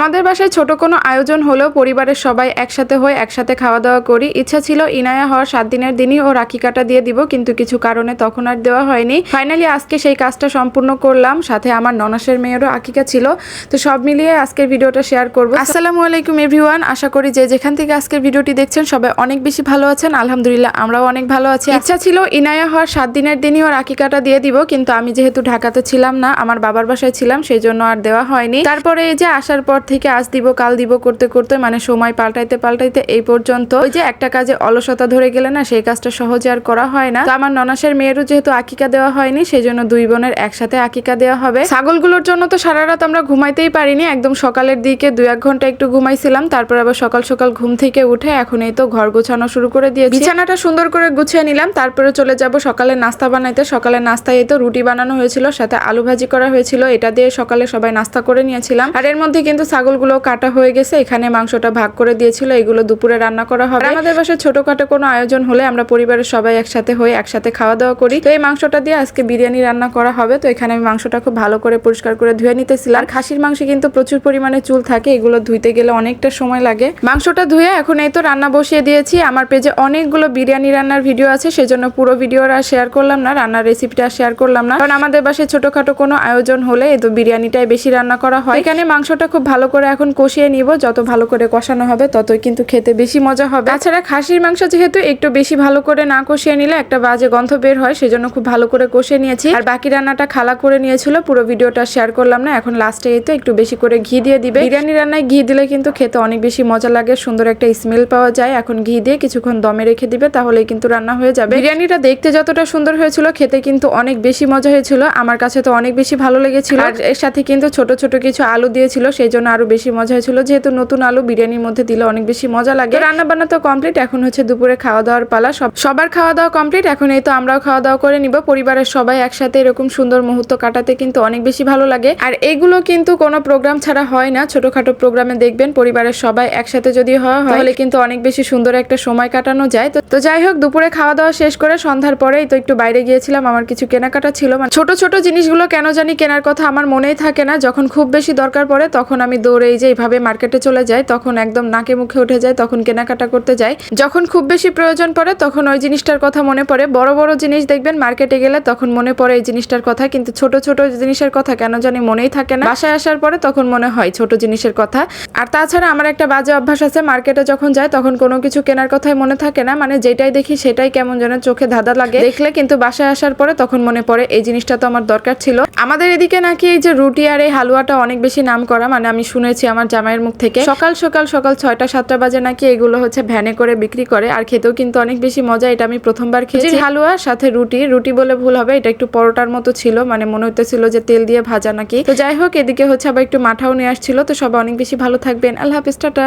আমাদের বাসায় ছোট কোনো আয়োজন হলেও পরিবারের সবাই একসাথে হয়ে একসাথে খাওয়া দাওয়া করি। ইচ্ছা ছিল ইনায়া হওয়ার সাত দিনের দিনই ও রাখি কাটা দিয়ে দিব, কিন্তু কিছু কারণে তখন আর দেওয়া হয়নি। ফাইনালি আজকে সেই কাজটা সম্পূর্ণ করলাম। সাথে আমার ননাসের মেয়েরও আকিকা ছিল। তো সব মিলিয়ে আজকের ভিডিওটা শেয়ার করব। আসসালামু আলাইকুম এভরিওয়ান আশা করি যে যেখান থেকে আজকের ভিডিওটি দেখছেন, সবাই অনেক বেশি ভালো আছেন। আলহামদুলিল্লাহ, আমরাও অনেক ভালো আছি। ইচ্ছা ছিল ইনায়া হওয়ার সাত দিনের দিনই ওর আকিকাটা দিয়ে দিব, কিন্তু আমি যেহেতু ঢাকাতে ছিলাম না, আমার বাবার বাসায় ছিলাম, সেই জন্য আর দেওয়া হয়নি। তারপরে এই যে আসার পর থেকে আজ দিব, কাল দিব করতে করতে মানে সময় পাল্টাইতে পাল্টাইতে এই পর্যন্ত ওই যে একটা কাজে অলসতা ধরে গেলে না, সেই কাজটা সহজে আর করা হয় না। আমার ননাসের মেয়েরও যেহেতু আকিকা দেওয়া হয়নি সেই জন্য দুই বোনের একসাথে আকিকা দেওয়া হবে। ছাগলগুলোর জন্য তো সারা রাত আমরা ঘুমাইতেই পারিনি, একদম সকালের দিকে দুই এক ঘণ্টা একটু ঘুমাইছিলাম, তারপর আবার সকাল সকাল ঘুম থেকে উঠে এখন এই তো ঘর গোছানো শুরু করে দিয়েছি। বিছানাটা সুন্দর করে গুছিয়ে নিলাম, তারপরে চলে যাব সকালে নাস্তা বানাইতে। সকালে নাস্তায় তো রুটি বানানো হয়েছিল, সাথে আলু ভাজি করা হয়েছিল, এটা দিয়ে সকালে সবাই নাস্তা করে নিয়েছিলাম। আর এর মধ্যে কিন্তু ছাগলগুলো কাটা হয়ে গেছে, এখানে মাংসটা ভাগ করে দিয়েছিল, এগুলো দুপুরে রান্না করা হবে। আমাদের বাসায় ছোটখাটো কোনো আয়োজন হলে আমরা পরিবারের সবাই একসাথে হয়ে একসাথে খাওয়া দাওয়া করি। তো এই মাংসটা দিয়ে আজকে বিরিয়ানি রান্না করা হবে। তো এখানে আমি মাংসটা খুব ভালো করে পরিষ্কার করে ধুয়ে নিতেছিলাম। আর খাসির মাংসে কিন্তু প্রচুর পরিমাণে চুল থাকে, এগুলো ধুইতে গেলে অনেকটা সময় লাগে। মাংসটা ধুয়ে এখন এই তো রান্না বসিয়ে দিয়েছি। আমার পেজে অনেকগুলো বিরিয়ানি রান্নার ভিডিও আছে, সেজন্য পুরো ভিডিওটা শেয়ার করলাম না, রান্নার রেসিপিটা শেয়ার করলাম না। কারণ আমাদের বাসায় ছোটখাটো কোনো আয়োজন হলে এই তো বিরিয়ানিটাই বেশি রান্না করা হয়। এখানে মাংসটা খুব ভালো করে এখন কষিয়ে নিব। যত ভালো করে কষানো হবে, ততই কিন্তু খেতে বেশি মজা হবে। তাছাড়া খাসির মাংস যেহেতু একটু বেশি ভালো করে না কষিয়ে নিলে একটা বাজে গন্ধ বের হয়, সেজন্য খুব ভালো করে কষিয়ে নিয়েছি। আর বাকি রান্নাটা খালা করে নিয়েছিল, পুরো ভিডিওটা শেয়ার করলাম না, এখন লাস্টে এই তো একটু বেশি করে ঘি দিয়ে দিবে। বিরিয়ানি রান্নায় ঘি দিলে কিন্তু খেতে অনেক বেশি মজা লাগে, সুন্দর একটা স্মেল পাওয়া যায়। এখন ঘি দিয়ে কিছুক্ষণ দমে রেখে দিবে, তাহলেই কিন্তু রান্না হয়ে যাবে। বিরিয়ানিটা দেখতে যতটা সুন্দর হয়েছিল, খেতে কিন্তু অনেক বেশি মজা হয়েছিল। আমার কাছে তো অনেক বেশি ভালো লেগেছিল। আর এর সাথে কিন্তু ছোট ছোট কিছু আলু দিয়েছিল, সেই জন্য আরও বেশি মজা হয়েছিল। যেহেতু নতুন আলু বিরিয়ানির মধ্যে দিলে অনেক বেশি মজা লাগে। রান্না বান্না তো কমপ্লিট এখন হচ্ছে দুপুরে খাওয়া দাওয়ার পালা। সব সবার খাওয়া দাওয়া কমপ্লিট এখন এই তো আমরাও খাওয়া দাওয়া করে নিব। পরিবারের সবাই একসাথে এরকম সুন্দর মুহূর্ত কাটাতে কিন্তু অনেক বেশি ভালো লাগে। আর এগুলো কিন্তু কোনো প্রোগ্রাম ছাড়া হয় না। ছোটখাটো প্রোগ্রামে দেখবেন, পরিবারের সবাই একসাথে যদি হয়, তাহলে কিন্তু অনেক বেশি সুন্দর একটা সময় কাটানো যায়। তো যাই হোক, দুপুরে খাওয়া দাওয়া শেষ করে সন্ধ্যার পরেই তো একটু বাইরে গিয়েছিলাম। আমার কিছু কেনাকাটা ছিল। মানে ছোট ছোট জিনিসগুলো কেন জানি কেনার কথা আমার মনেই থাকে না। যখন খুব বেশি দরকার পড়ে, তখন আমি দৌড়ে যে এইভাবে মার্কেটে চলে যায়, তখন একদম নাকে মুখে উঠে যায়, তখন কেনাকাটা করতে যায়। যখন খুব বেশি প্রয়োজন পড়ে, তখন ওই জিনিসটার কথা মনে পড়ে। বড় বড় জিনিস দেখবেন, মার্কেটে গেলে তখন মনে পড়ে এই জিনিসটার কথা, কিন্তু ছোট ছোট জিনিসের কথা কেন জানি মনেই থাকে না। বাসায় আসার পরে তখন মনে হয় ছোট জিনিসের কথা। আর তাছাড়া আমার একটা বাজে অভ্যাস আছে, মার্কেটে যখন যায়, তখন কোনো কিছু কেনার কথাই মনে থাকে না। মানে যেটাই দেখি, সেটাই কেমন যেন চোখে ধাঁধা লাগে। দেখলে কিন্তু বাসায় আসার পরে তখন মনে পড়ে, এই জিনিসটা তো আমার দরকার ছিল। আমাদের এদিকে নাকি এই যে রুটি আর এই হালুয়াটা অনেক বেশি নাম করা মানে আমি শুনেছি আমার জামাইয়ের মুখ থেকে। সকাল সকাল সকাল ছয়টা সাতটা বাজে নাকি এগুলো হচ্ছে ভ্যানে করে বিক্রি করে। আর খেতেও কিন্তু অনেক বেশি মজা এটা আমি প্রথমবার খেয়েছি। হালুয়া সাথে রুটি। রুটি বলে ভুল হবে এটা একটু পরোটার মতো ছিল মানে মনে হইতেছিল যে তেল দিয়ে ভাজা নাকি। তো যাই হোক এদিকে হচ্ছে আবার একটু মাঠাও নিয়ে আসছিল তো সবাই অনেক বেশি ভালো থাকবেন। আল্লাহ হাফিজ টাটা।